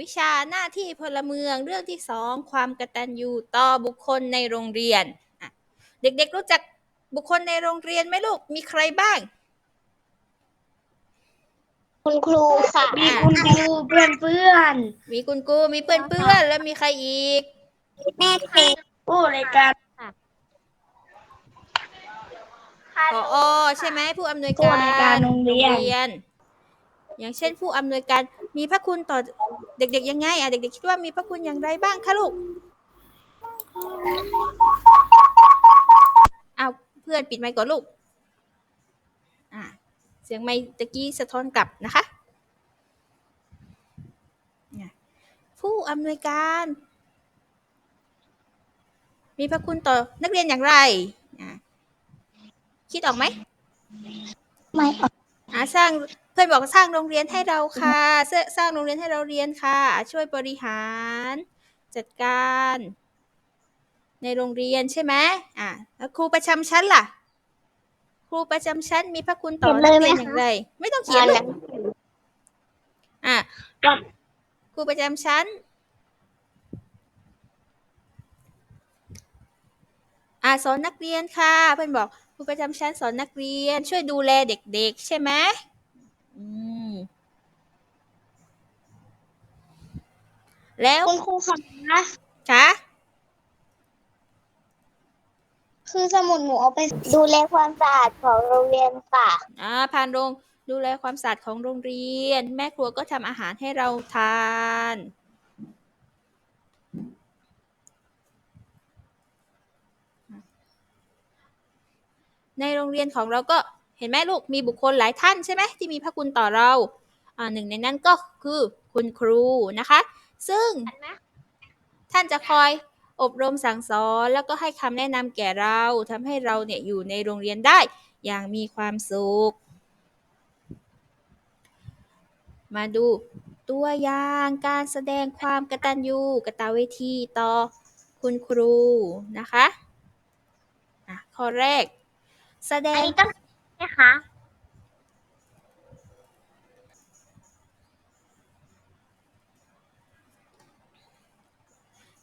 วิชาหน้าที่พลเมืองเรื่องที่สองความกตัญญูต่อบุคคลในโรงเรียนอะเด็กๆรู้จักบุคคลในโรงเรียนไหมลูกมีใครบ้าง คุณครูค่ะมีคุณครูเพื่อนเพื่อนมีคุณครูมีเพื่อนๆแล้วมีใครอีกแม่เด็กๆผู้ในวยการพอใช่ไหมผู้อำนวยผู้การในวยการโรงเรียนน อย่างเช่นผู้อำนวยการมีพระคุณต่อเด็กๆยังไงอะเด็กๆคิดว่ามีพระคุณอย่างไรบ้างคะลูกเอาเพื่อนปิดไมค์ก่อนลูกอะเสียงไมค์ตะกี้สะท้อนกลับนะคะเนี่ยผู้อำนวยการ มีพระคุณต่อนักเรียนอย่างไรอะคิดออกไหมไม่ออกอ่าสร้าง เพื่อนบอกสร้างโรงเรียนให้เราค่ะสร้างสร้างโรงเรียนให้เราเรียนค่ะ ช่วยบริหาร จัดการ ในโรงเรียนใช่ไหมอ่าแล้วครูประจำชั้นล่ะ ครูประจำชั้นมีพระคุณต่อนักเรียนอย่างไร ไม่ต้องเขียนลูกอะครูประจำชั้นอ่าสอนนักเรียนค่ะ เพื่อนบอกครูประจำชั้นสอนนักเรียน ช่วยดูแลเด็กๆ ใช่ไหมอืม แล้วคุณครูค่ะคะคือสมุดหนูเอาไปดูแลความสะอาดของโรงเรียนค่ะอ่าผ่านโรงดูแลความสะอาดของโรงเรียน แม่ครัวก็ทำอาหารให้เราทาน ในโรงเรียนของเราก็เห็นไหมลูกมีบุคคลหลายท่านใช่ไหมที่มีพระคุณต่อเราอ่าหนึ่งในนั้นก็คือคุณครูนะคะ ซึ่งท่านจะคอยอบรมสั่งสอนแล้วก็ให้คำแนะนำแก่เราทำให้เราเนี่ยอยู่ในโรงเรียนได้อย่างมีความสุข มาดูตัวอย่างการแสดงความกตัญญูกตเวทีต่อคุณครูนะคะอะข้อแรก แสดอันงนี้ต้องนะคะ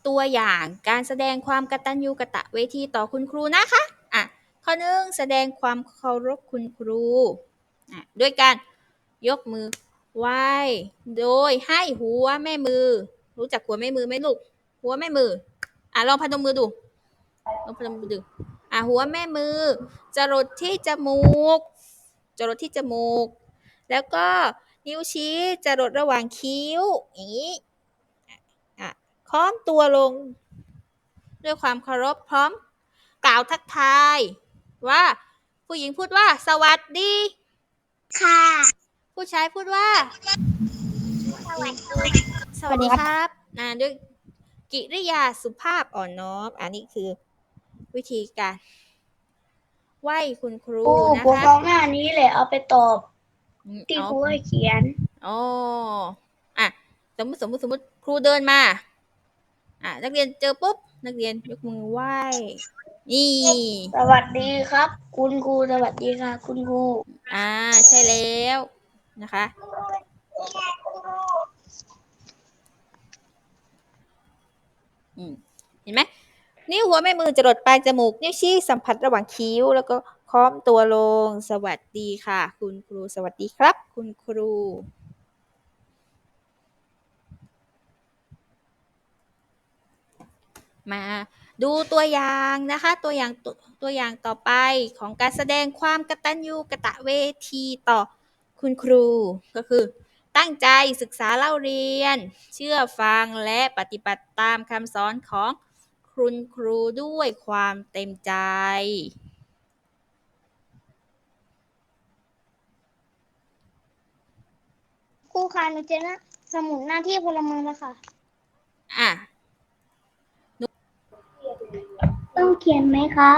ตัวอย่างการแสดงความกตัญญูกตะเวทีต่อคุณครูนะคะอะข้อหนึ่งแสดงความเคารพคุณครูอะด้วยการยกมือไหว้โดยให้หัวแม่มือ รู้จักหัวแม่มือไหมลูก หัวแม่มืออะลองพนมมือดูลองพนมมือดูอะหัวแม่มือ จรดที่จมูก จรดที่จมูก แล้วก็นิ้วชี้จรดระหว่างคิ้วอย่างนี้ ค้อมตัวลง ด้วยความเคารพพร้อม กล่าวทักทาย ว่า ผู้หญิงพูดว่า สวัสดี ค่ะ ผู้ชายพูดว่า สวัสดีสวัสดีครับนะด้วยกิริยาสุภาพอ่อนน้อม อันนี้คือวิธีการไหว้คุณครูครูนะผมคะเอาหน้านี้เลยเอาไปตอบอืมที่เอาครูให้เขียนอ๋ออะ สมมติสมมติสมมติครูเดินมา อะนักเรียนเจอปุ๊บ นักเรียนยกมือไหว้นี่ สวัสดีครับ คุณครูสวัสดีค่ะ คุณครูอ่า ใช่แล้วนะคะ อืมเห็นไหมนิ้วหัวแม่มือจรดปลายจมูก นิ้วชี้สัมผัสระหว่างคิ้ว แล้วก็ค้อมตัวลง สวัสดีค่ะ คุณครู สวัสดีครับ คุณครู มาดูตัวอย่างนะคะตัวอย่างตัวตัวอย่างต่อไปของการแสดงความกตัญญูกะตะเวทีต่อคุณครูก็คือ ตั้งใจศึกษาเล่าเรียน เชื่อฟังและปฏิบัติตามคำสอนของคุณครูด้วยความเต็มใจครูคะหนูจอหน้าสมุดหน้าที่พลเมืองแล้วค่ะ อะ ต้อง เขียนไหมคะ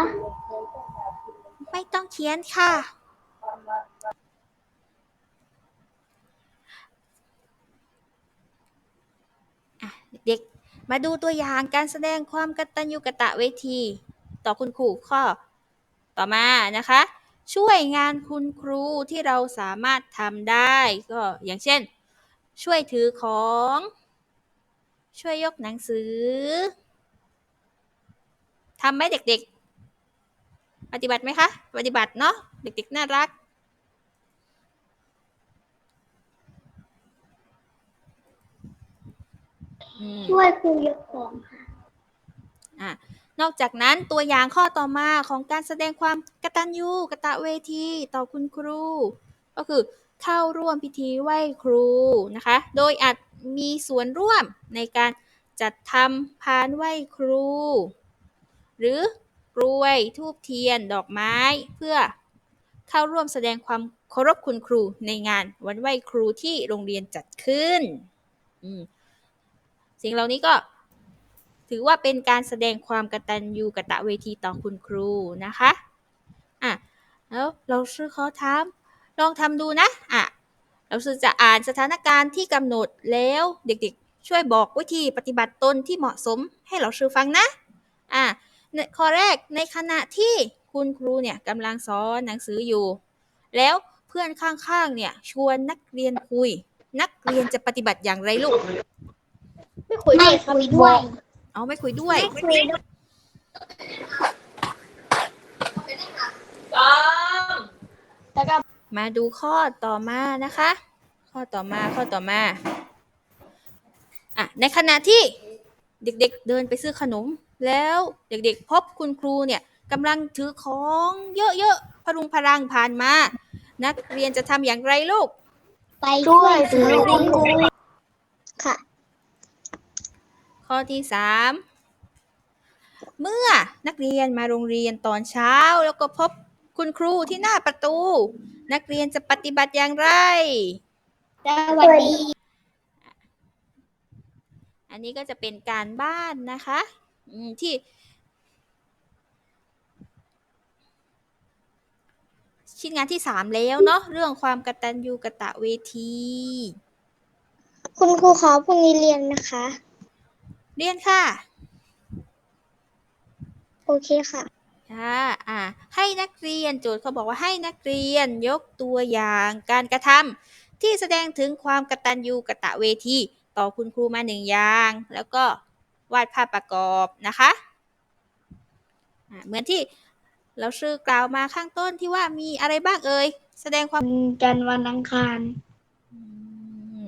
ไม่ต้องเขียนค่ะ เด็กมาดูตัวอย่างการแสดงความกตัญญูกตะเวที ต่อคุณครูข้อ ต่อมานะคะ ช่วยงานคุณครูที่เราสามารถทำได้ก็อย่างเช่น ช่วยถือของ ช่วยยกหนังสือ ทำไหมเด็กๆ ปฏิบัติไหมคะ ปฏิบัติเนาะ เด็กๆ น่ารักอืมช่วยครูยกของค่ะอะนอกจากนั้นตัวอย่างข้อต่อมาของการแสดงความกตัญญูกตเวทีต่อคุณครู ก็คือเข้าร่วมพิธีไหว้ครูนะคะ โดยอาจมีส่วนร่วมในการจัดทำพานไหว้ครู หรือกรวยทูบเทียน ดอกไม้ เพื่อเข้าร่วมแสดงความเคารพคุณครูในงานวันไหว้ครูที่โรงเรียนจัดขึ้น สิ่งเหล่านี้ก็ถือว่าเป็นการแสดงความกตัญญูกตะเวทีต่อคุณครูนะคะอะแล้วเราชื่อเขาทำลองทำดูนะอะเราชื่อจะอ่านสถานการณ์ที่กำหนดแล้วเด็กๆ ช่วยบอกวิธีปฏิบัติตนที่เหมาะสมให้เราชื่อฟังนะอะ ข้อแรกในขณะที่คุณครูเนี่ยกำลังสอนหนังสืออยู่ แล้วเพื่อนข้างๆเนี่ยชวนนักเรียนคุย นักเรียนจะปฏิบัติอย่างไรลูกไม่คุยไม่ด้วยครับคุยด้วยเอาไม่คุยด้วยไม่คุยด้วยแล้วก็มาดูข้อต่อมานะคะ ข้อต่อมาข้อต่อมาอะในขณะที่เด็กๆเดินไปซื้อขนม แล้วเด็กๆพบคุณครูเนี่ยกำลังถือของเยอะๆพรุงพรังผ่านมา นักเรียนจะทำอย่างไรลูก ไปช่วยถือคุณครูค่ะ ข้อที่สามเมื่อนักเรียนมาโรงเรียนตอนเช้า แล้วก็พบคุณครูที่หน้าประตู นักเรียนจะปฏิบัติอย่างไร สวัสดี อันนี้ก็จะเป็นการบ้านนะคะอืม ที่ ชิ้นงานที่สามแล้วเนาะเรื่องความกตัญญูกตเวที คุณครูขอพรุ่งนี้เรียนนะคะ เรียนค่ะโอเคค่ะ ค่ะอ่า ให้นักเรียนโจทย์เขาบอกว่าให้นักเรียนยกตัวอย่างการกระทำที่แสดงถึงความกตัญญูกตเวที ต่อคุณครูมาหนึ่งอย่าง แล้วก็ วาดภาพประกอบนะคะอ่าเหมือนที่เราชื่อกล่าวมาข้างต้นที่ว่ามีอะไรบ้างเอ่ยแสดงความวันจันทร์วันอังคารอืม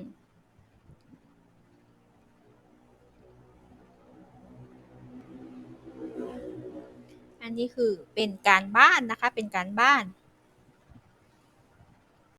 อันนี้คือเป็นการบ้านนะคะเป็นการบ้าน